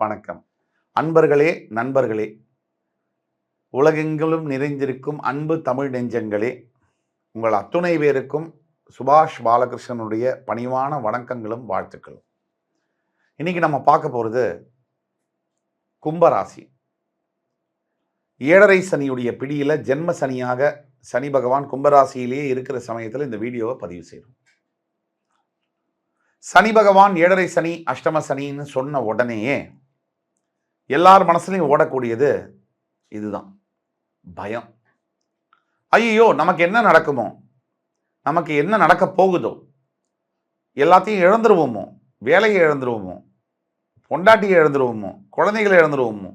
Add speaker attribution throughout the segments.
Speaker 1: வணக்கம். அன்பர்களே நண்பர்களே உலகெங்கிலும் நிறைந்திருக்கும் அன்பு தமிழ் நெஞ்சங்களே உங்கள் அத்துணை பேருக்கும் சுபாஷ் பாலகிருஷ்ணனுடைய பணிவான வணக்கங்களும் வாழ்த்துக்களும். இன்னைக்கு நம்ம பார்க்க போகிறது கும்பராசி. ஏழரை சனியுடைய பிடியில் ஜென்ம சனியாக சனி பகவான் கும்பராசியிலேயே இருக்கிற சமயத்தில் இந்த வீடியோவை பதிவு செய்கிறோம் சனி பகவான் ஏழரை சனி அஷ்டம சனின்னு சொன்ன உடனேயே எல்லார் மனசுலையும் ஓடக்கூடியது இதுதான். பயம். ஐயோ நமக்கு என்ன நடக்குமோ? நமக்கு என்ன நடக்க போகுதோ? எல்லாத்தையும் இழந்துருவோமோ? வேலையை இழந்துருவோமோ? பொண்டாட்டியை இழந்துருவோமோ? குழந்தைகளை இழந்துருவோமோ?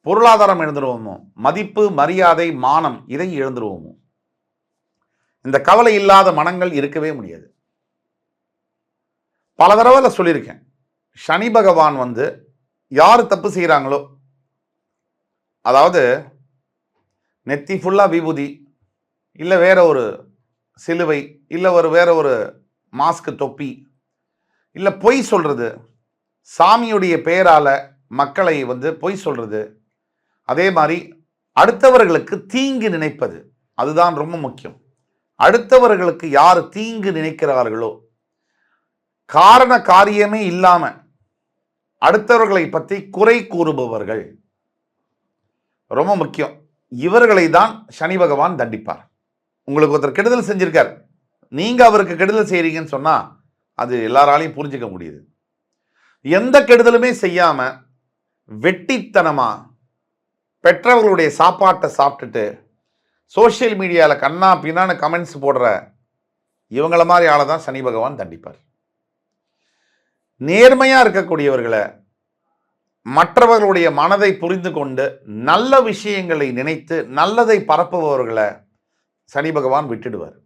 Speaker 1: பொருளாதாரம் இழந்துருவோமோ? மதிப்பு மரியாதை மானம் இதை இழந்துருவோமோ? இந்த கவலை இல்லாத மனங்கள் இருக்கவே முடியாது. பல தடவை சொல்லியிருக்கேன். சனி பகவான் வந்து யார் தப்பு செய்கிறாங்களோ அதாவது நெத்தி ஃபுல்லாக விபூதி இல்லை வேற ஒரு சிலுவை இல்லை ஒரு வேற ஒரு மாஸ்க் தொப்பி இல்லை பொய் சொல்கிறது சாமியுடைய பெயரால் மக்களை வந்து பொய் சொல்கிறது அதே மாதிரி அடுத்தவர்களுக்கு தீங்கு நினைப்பது அதுதான் ரொம்ப முக்கியம். அடுத்தவர்களுக்கு யார் தீங்கு நினைக்கிறார்களோ காரண காரியமே இல்லாமல் அடுத்தவர்களை பற்றி குறை கூறுபவர்கள். ரொம்ப முக்கியம். இவர்களை தான் சனி பகவான் தண்டிப்பார். உங்களுக்கு ஒருத்தர் கெடுதல் செஞ்சிருக்கார். நீங்கள் அவருக்கு கெடுதல் செய்கிறீங்கன்னு சொன்னால் அது எல்லாராலையும் புரிஞ்சுக்க முடியுது. எந்த கெடுதலுமே செய்யாமல் வெட்டித்தனமாக பெற்றவர்களுடைய சாப்பாட்டை சாப்பிட்டுட்டு சோஷியல் மீடியாவில் கண்ணா பின்னான்னு கமெண்ட்ஸ் போடுற இவங்கள மாதிரி ஆளை தான் சனி பகவான் தண்டிப்பார். நேர்மையாக இருக்கக்கூடியவர்களை மற்றவர்களுடைய மனதை புரிந்து கொண்டு நல்ல விஷயங்களை நினைத்து நல்லதை பரப்புபவர்களை சனி பகவான் விட்டுடுவார்.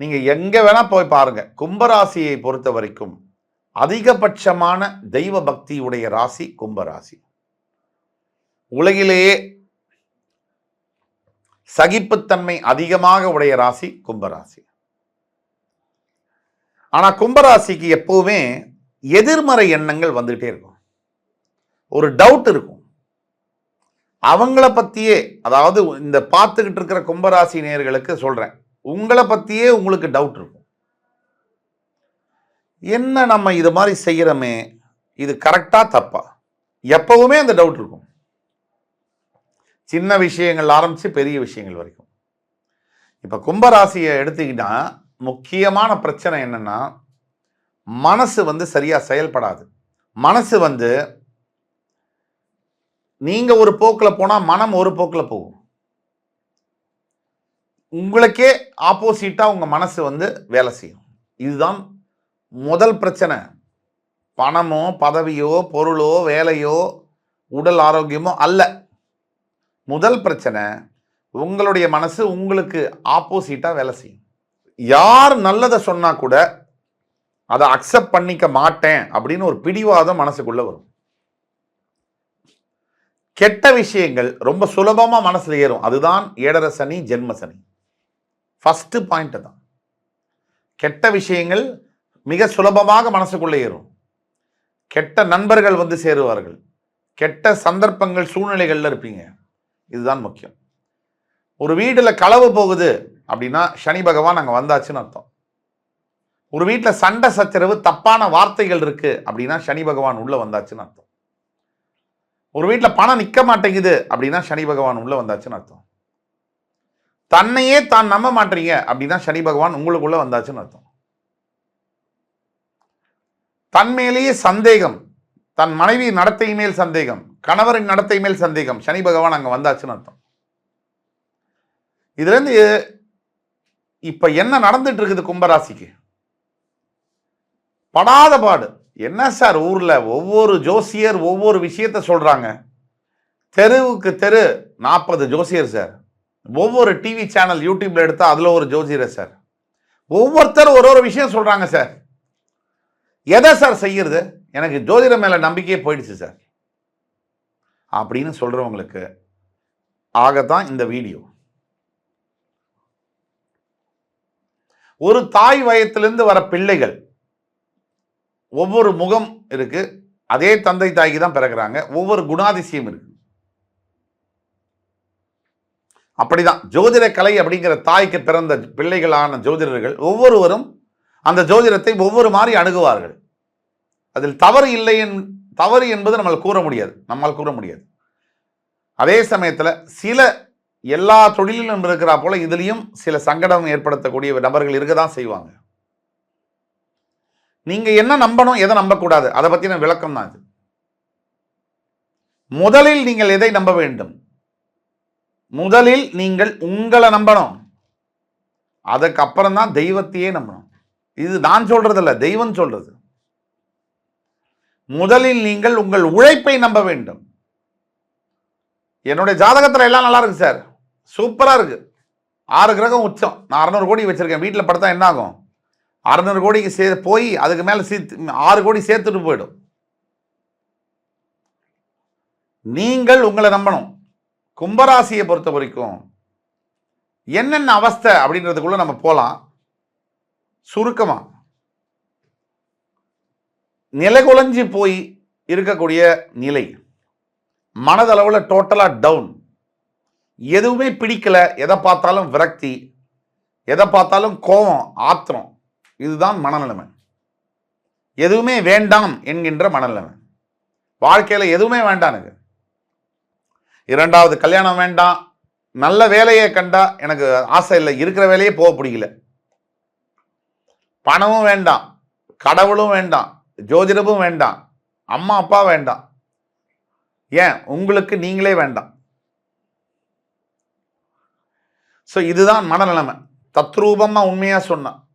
Speaker 1: நீங்கள் எங்கே வேணால் போய் பாருங்கள் கும்பராசியை பொறுத்த வரைக்கும் அதிகபட்சமான தெய்வ பக்தி உடைய ராசி கும்பராசி. உலகிலேயே சகிப்புத்தன்மை அதிகமாக உடைய ராசி கும்பராசி. ஆனால் கும்பராசிக்கு எப்பவுமே எதிர்மறை எண்ணங்கள் வந்துகிட்டே இருக்கும். ஒரு டவுட் இருக்கும். அவங்கள பற்றியே அதாவது இந்த பார்த்துக்கிட்டு இருக்கிற கும்பராசி நேர்களுக்கு சொல்கிறேன் உங்களை பற்றியே உங்களுக்கு டவுட் இருக்கும். என்ன நம்ம இது மாதிரி செய்கிறோமே இது கரெக்டாக தப்பா? எப்பவுமே அந்த டவுட் இருக்கும். சின்ன விஷயங்கள் ஆரம்பித்து பெரிய விஷயங்கள் வரைக்கும். இப்போ கும்பராசியை எடுத்துக்கிட்டால் முக்கியமான பிரச்சனை என்னென்னா மனசு வந்து சரியாக செயல்படாது. மனசு வந்து நீங்கள் ஒரு போக்கில் போனால் மனம் ஒரு போக்கில் போகும். உங்களுக்கே ஆப்போசிட்டாக உங்கள் மனசு வந்து வேலை செய்யும். இதுதான் முதல் பிரச்சனை. பணமோ பதவியோ பொருளோ வேலையோ உடல் ஆரோக்கியமோ அல்ல. முதல் பிரச்சனை உங்களுடைய மனசு உங்களுக்கு ஆப்போசிட்டாக வேலை செய்யும். யார் நல்லதை சொன்னால் கூட அதை அக்செப்ட் பண்ணிக்க மாட்டேன் அப்படின்னு ஒரு பிடிவாதம் மனசுக்குள்ள வரும். கெட்ட விஷயங்கள் ரொம்ப சுலபமாக மனசில் ஏறும். அதுதான் ஏடர சனி ஜென்ம சனி. ஃபஸ்ட்டு பாயிண்ட்டு தான். கெட்ட விஷயங்கள் மிக சுலபமாக மனசுக்குள்ளே ஏறும். கெட்ட நண்பர்கள் வந்து சேருவார்கள். கெட்ட சந்தர்ப்பங்கள் சூழ்நிலைகளில் இருப்பீங்க. இதுதான் முக்கியம். ஒரு வீட்டில் களவு போகுது அப்படின்னா சனி பகவான் அங்கே வந்தாச்சுன்னு அர்த்தம். ஒரு வீட்டில் சண்டை சச்சரவு தப்பான வார்த்தைகள் இருக்கு அப்படின்னா சனி பகவான் உள்ள வந்தாச்சுன்னு அர்த்தம். ஒரு வீட்டில் பணம் நிற்க மாட்டேங்குது அப்படின்னா சனி பகவான் உள்ள வந்தாச்சுன்னு அர்த்தம். தன்னையே தான் நம்ப மாட்டீங்க அப்படின்னா சனி பகவான் உங்களுக்குள்ள வந்தாச்சுன்னு அர்த்தம். தன்மேலேயே சந்தேகம் தன் மனைவி நடத்தை மேல் சந்தேகம் கணவரின் நடத்தை மேல் சந்தேகம் சனி பகவான் அங்க வந்தாச்சுன்னு அர்த்தம். இதுல இருந்து இப்ப என்ன நடந்துட்டு இருக்குது கும்பராசிக்கு? படாத பாடு. என்ன சார் ஊரில் ஒவ்வொரு ஜோசியர் ஒவ்வொரு விஷயத்த சொல்கிறாங்க தெருவுக்கு தெரு நாற்பது ஜோசியர் சார். ஒவ்வொரு டிவி சேனல் யூடியூப்பில் எடுத்தால் அதில் ஒரு ஜோசியர் சார். ஒவ்வொருத்தரும் ஒரு ஒரு விஷயம் சொல்கிறாங்க சார். எதை சார் செய்யறது? எனக்கு ஜோதிடம் மேலே நம்பிக்கையே போயிடுச்சு சார். அப்படின்னு சொல்கிறவங்களுக்கு ஆகத்தான் இந்த வீடியோ. ஒரு தாய் வயத்திலிருந்து வர பிள்ளைகள் ஒவ்வொரு முகம் இருக்கு. அதே தந்தை தாய்க்கு தான் பிறக்கிறாங்க. ஒவ்வொரு குணாதிசயம் இருக்கு. அப்படிதான். ஜோதிட கலை அப்படிங்கிற தாய்க்கு பிறந்த பிள்ளைகளான ஜோதிடர்கள் ஒவ்வொருவரும் அந்த ஜோதிடத்தை ஒவ்வொரு மாதிரி அணுகுவார்கள். அதில் தவறு இல்லை என் தவறு என்பது நம்மால் கூற முடியாது. நம்மால் கூற முடியாது. அதே சமயத்தில் சில எல்லா தொழிலிலும் இருக்கிறா போல இதுலேயும் சில சங்கடம் ஏற்படுத்தக்கூடிய நபர்கள் இருக்க தான் செய்வாங்க. நீங்கள் என்ன நம்பணும் எதை நம்பக்கூடாது? அதை பற்றின விளக்கம் தான் இது முதலில் நீங்கள் எதை நம்ப வேண்டும்? முதலில் நீங்கள் உங்களை நம்பணும். அதுக்கப்புறம் தான் தெய்வத்தையே நம்பணும். இது நான் சொல்றது இல்ல தெய்வம் சொல்றது. முதலில் நீங்கள் உங்கள் உழைப்பை நம்ப வேண்டும். என்னுடைய ஜாதகத்தில் எல்லாம் நல்லா இருக்கு சார். சூப்பராக இருக்கு. ஆறு கிரகம் உச்சம். நான் அறநூறு கோடி வச்சிருக்கேன். வீட்டில் படுத்தா என்ன ஆகும்? அறநூறு கோடிக்கு சே போய் அதுக்கு மேலே சேர்த்து ஆறு கோடி சேர்த்துட்டு போயிடும். நீங்கள் உங்களை நம்பணும். கும்பராசியை பொறுத்த வரைக்கும் என்னென்ன அவஸ்தை அப்படின்றதுக்குள்ள நம்ம போகலாம் சுருக்கமாக நிலைகுலைஞ்சு போய் இருக்கக்கூடிய நிலை. மனதளவில் டோட்டலாக டவுன் எதுவுமே பிடிக்கலை. எதை பார்த்தாலும் விரக்தி. எதை பார்த்தாலும் கோபம் ஆத்திரம். இதுதான் மனநிலைமை. எதுவுமே வேண்டாம் என்கின்ற மனநிலைமை. வாழ்க்கையில் எதுவுமே வேண்டாம் எனக்கு. இரண்டாவது கல்யாணம் வேண்டாம். நல்ல வேலையை கண்டா எனக்கு ஆசை இல்லை. இருக்கிற வேலையே போக பிடிக்கல. பணமும் வேண்டாம். கடவுளும் வேண்டாம். ஜோதிடமும் வேண்டாம். அம்மா அப்பா வேண்டாம். ஏன்? உங்களுக்கு நீங்களே வேண்டாம். ஸோ இதுதான் மனநிலைமை. தத்ரூபமாக உண்மையாக சொன்னான்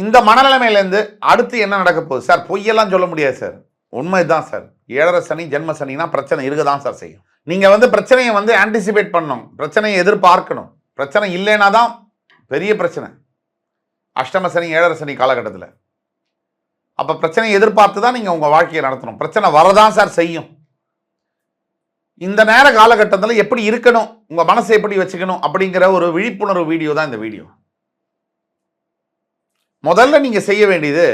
Speaker 1: இந்த மனநிலைமையிலேருந்து அடுத்து என்ன நடக்க போகுது? சார் பொய்யெல்லாம் சொல்ல முடியாது சார். உண்மை தான் சார். ஏழரை சனி ஜென்ம சனினா பிரச்சனை இருக்க தான் சார் செய்யும். நீங்கள் வந்து பிரச்சனையை வந்து ஆன்டிசிபேட் பண்ணணும். பிரச்சனையை எதிர்பார்க்கணும். பிரச்சனை இல்லைன்னா தான் பெரிய பிரச்சனை. அஷ்டம சனி ஏழரை சனி காலகட்டத்தில். அப்போ பிரச்சனையை எதிர்பார்த்து தான் நீங்கள் உங்கள் வாழ்க்கையை நடத்தணும். பிரச்சனை வரதான் சார் செய்யும். இந்த நேர காலகட்டத்தில் எப்படி இருக்கணும்? உங்கள் மனசை எப்படி வச்சுக்கணும்? அப்படிங்கிற ஒரு விழிப்புணர்வு வீடியோ தான் இந்த வீடியோ. முதல்ல நீங்கள் செய்ய வேண்டியது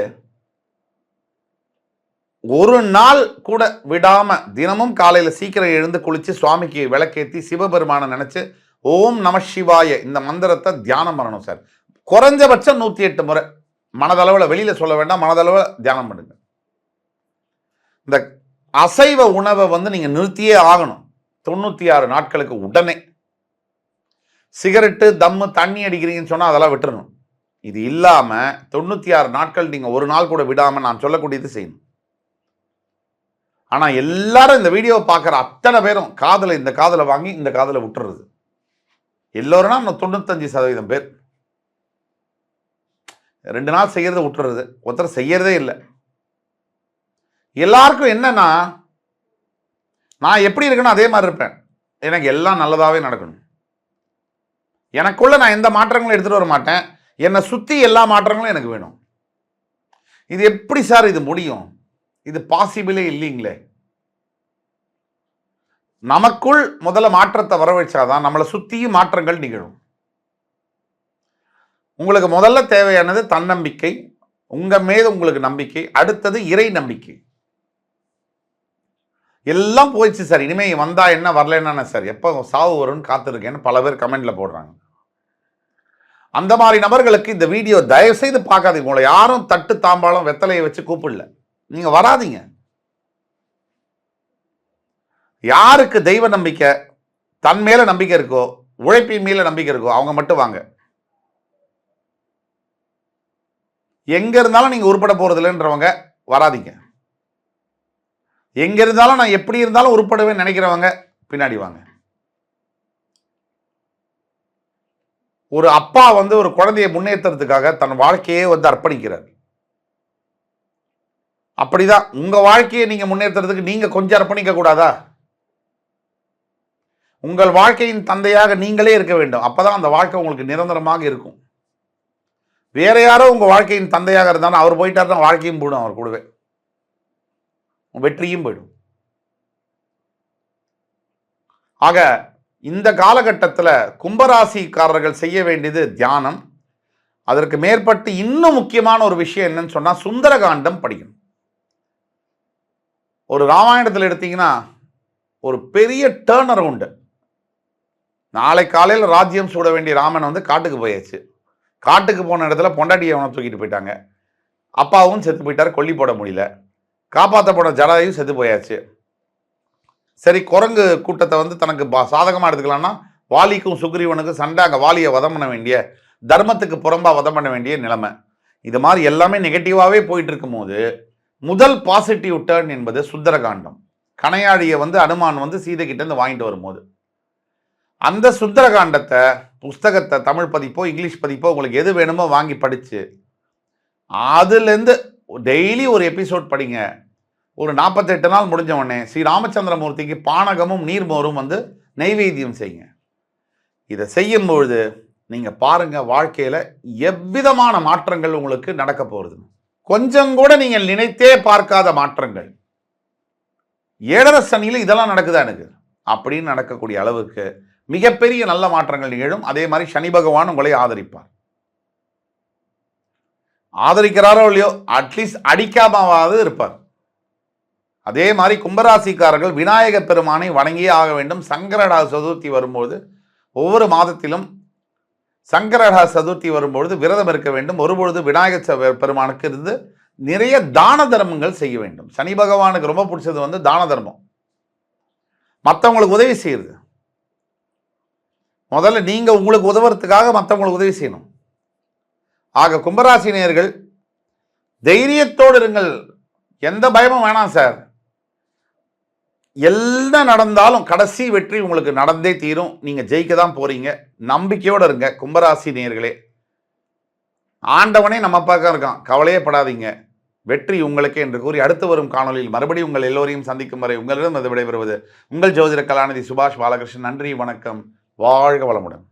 Speaker 1: ஒரு நாள் கூட விடாமல் தினமும் காலையில் சீக்கிரம் எழுந்து குளித்து சுவாமிக்கு விளக்கேற்றி சிவபெருமானை நினச்சி ஓம் நம சிவாய இந்த மந்திரத்தை தியானம் பண்ணணும் சார். குறைஞ்சபட்சம் நூற்றி எட்டு முறை. மனதளவில் வெளியில் சொல்ல வேண்டாம் மனதளவில் தியானம் பண்ணுங்க. இந்த அசைவ உணவை வந்து நீங்கள் நிறுத்தியே ஆகணும். தொண்ணூற்றி ஆறு நாட்களுக்கு உடனே. சிகரெட்டு தம்மு தண்ணி அடிக்கிறீங்கன்னு சொன்னால் அதெல்லாம் விட்டுறணும். இது இல்லாமல் தொண்ணூற்றி ஆறு நாட்கள் நீங்கள் ஒரு நாள் கூட விடாமல் நான் சொல்லக்கூடியது செய்யணும். ஆனால் எல்லாரும் இந்த வீடியோவை பார்க்குற அத்தனை பேரும் காதலை இந்த காதலை வாங்கி இந்த காதலை விட்டுறது. எல்லோரும்னா தொண்ணூத்தஞ்சு சதவீதம் பேர். ரெண்டு நாள் செய்கிறத விட்டுறது. ஒருத்தர் செய்யறதே இல்லை. எல்லாருக்கும் என்னன்னா நான் எப்படி இருக்கணும் அதே மாதிரி இருப்பேன். எனக்கு எல்லாம் நல்லதாகவே நடக்கணும். எனக்குள்ள நான் எந்த மாற்றங்களும் எடுத்துகிட்டு வர மாட்டேன். என்னை சுற்றி எல்லா மாற்றங்களும் எனக்கு வேணும். இது எப்படி சார் இது முடியும்? இது பாசிபிளே இல்லைங்களே. நமக்குள் முதல்ல மாற்றத்தை வரவழைச்சாதான் நம்மளை சுற்றியும் மாற்றங்கள் நிகழும். உங்களுக்கு முதல்ல தேவையானது தன்னம்பிக்கை உங்கள் மீது உங்களுக்கு நம்பிக்கை அடுத்தது இறை நம்பிக்கை. எல்லாம் போயிடுச்சு சார். இனிமேல் வந்தா என்ன வரலன்னா சார்? எப்போ சாவு வரும்னு காத்திருக்கேன்னு பல பேர் கமெண்ட்டில் போடுறாங்க. அந்த மாதிரி நபர்களுக்கு இந்த வீடியோ தயவு செய்து பார்க்காதீங்க. உங்களை யாரும் தட்டு தாம்பாளம் வெத்தலையை வச்சு கூப்பிடல. நீங்கள் வராதீங்க. யாருக்கு தெய்வ நம்பிக்கை தன் மேல நம்பிக்கை இருக்கோ உழைப்பின் மேல நம்பிக்கை இருக்கோ அவங்க மட்டும் வாங்க. எங்க இருந்தாலும் நீங்க உருப்பட போறது இல்லைன்றவங்க வராதீங்க. எங்க இருந்தாலும் நான் எப்படி இருந்தாலும் உருப்படவே நினைக்கிறவங்க பின்னாடி வாங்க. ஒரு அப்பா வந்து ஒரு குழந்தையை முன்னேற்றுறதுக்காக தன் வாழ்க்கையே வந்து அர்ப்பணிக்கிறார். அப்படிதான் உங்க வாழ்க்கையை நீங்க முன்னேற்றுறதுக்கு நீங்க கொஞ்சம் அர்ப்பணிக்க கூடாதா? உங்கள் வாழ்க்கையின் தந்தையாக நீங்களே இருக்க வேண்டும். அப்பதான் அந்த வாழ்க்கை உங்களுக்கு நிரந்தரமாக இருக்கும். வேற யாரோ உங்க வாழ்க்கையின் தந்தையாக இருந்தாலும் அவர் போயிட்டாருன்னா வாழ்க்கையும் போடும் அவர் கூடவே. வெற்றியும் போயிடும். ஆக இந்த காலகட்டத்தில் கும்பராசிக்காரர்கள் செய்ய வேண்டியது தியானம். அதற்கு மேற்பட்டு இன்னும் முக்கியமான ஒரு விஷயம் என்னன்னு சொன்னால் சுந்தரகாண்டம் படிக்கணும். ஒரு ராமாயணத்தில் எடுத்தீங்கன்னா ஒரு பெரிய டேர்ன் அரவுண்டு நாளை காலையில் ராஜ்யம் சூட வேண்டிய ராமன் வந்து காட்டுக்கு போயாச்சு. காட்டுக்கு போன இடத்துல பொண்டாட்டியை அவனை தூக்கிட்டு போயிட்டாங்க. அப்பாவும் செத்து போயிட்டார் கொல்லி போட முடியல. காப்பாற்ற போன ஜடாயும் செத்து போயாச்சு. சரி குரங்கு கூட்டத்தை வந்து தனக்கு பா- சாதகமாக எடுத்துக்கலாம்னா வாலிக்கும் சுக்ரீவனுக்கும் சண்டை அங்கே வாலியை வதம் பண்ண வேண்டிய தர்மத்துக்கு புறம்பாக வதம் பண்ண வேண்டிய நிலைமை. இது மாதிரி எல்லாமே நெகட்டிவாகவே போயிட்டு இருக்கும்போது முதல் பாசிட்டிவ் டேர்ன் என்பது சுந்தரகாண்டம். கனையாடியை வந்து அனுமான் வந்து சீதைக்கிட்டேருந்து இருந்து வாங்கிட்டு வரும்போது. அந்த சுந்தரகாண்டத்தை புஸ்தகத்தை தமிழ் பதிப்போ இங்கிலீஷ் பதிப்போ உங்களுக்கு எது வேணுமோ வாங்கி படித்து அதுலேருந்து டெய்லி ஒரு எபிசோட் படிங்க. ஒரு நாற்பத்தெட்டு நாள் முடிஞ்ச உடனே ஸ்ரீ ராமச்சந்திரமூர்த்திக்கு பானகமும் நீர்மோரும் வந்து நைவேத்தியம் செய்யுங்க. இதை செய்யும் பொழுது நீங்கள் பாருங்கள் வாழ்க்கையில் எவ்விதமான மாற்றங்கள் உங்களுக்கு நடக்க போகிறது கொஞ்சம் கூட நீங்கள் நினைத்தே பார்க்காத மாற்றங்கள். ஏழரை சனியில் இதெல்லாம் நடக்குதா எனக்கு? அப்படின்னு நடக்கக்கூடிய அளவுக்கு மிகப்பெரிய நல்ல மாற்றங்கள் நிகழும். அதே மாதிரி சனி பகவான் உங்களை ஆதரிப்பார். ஆதரிக்கிறாரோ இல்லையோ அட்லீஸ்ட் அடிக்காமாவது இருப்பார். அதே மாதிரி கும்பராசிக்காரர்கள் விநாயக பெருமானை வணங்கியே ஆக வேண்டும். சங்கரடா சதுர்த்தி வரும்போது ஒவ்வொரு மாதத்திலும் சங்கரடா சதுர்த்தி வரும்பொழுது விரதம் இருக்க வேண்டும். ஒருபொழுது விநாயகர் பெருமானுக்கு இருந்து நிறைய தான தர்மங்கள் செய்ய வேண்டும். சனி பகவானுக்கு ரொம்ப பிடிச்சது வந்து தான தர்மம். மற்றவங்களுக்கு உதவி செய்யுது முதல்ல நீங்கள் உங்களுக்கு உதவுறதுக்காக மற்றவங்களுக்கு உதவி செய்யணும். ஆக கும்பராசினியர்கள் தைரியத்தோடு இருங்கள். எந்த பயமும் வேணாம் சார். எல்லாம் நடந்தாலும் கடைசி வெற்றி உங்களுக்கு நடந்தே தீரும். நீங்க ஜெயிக்க தான் போறீங்க. நம்பிக்கையோட இருங்க கும்பராசி நேர்களே ஆண்டவனே நம்ம பக்கம் இருக்கான். கவலையே படாதீங்க. வெற்றி உங்களுக்கே என்று கூறி அடுத்து வரும் காணொளியில் மறுபடியும் உங்கள் எல்லோரையும் சந்திக்கும் வரை உங்களிடம் அது விடைபெறுவது உங்கள் ஜோதிட கலாநிதி சுபாஷ் பாலகிருஷ்ணன். நன்றி வணக்கம். வாழ்க வளமுடன்.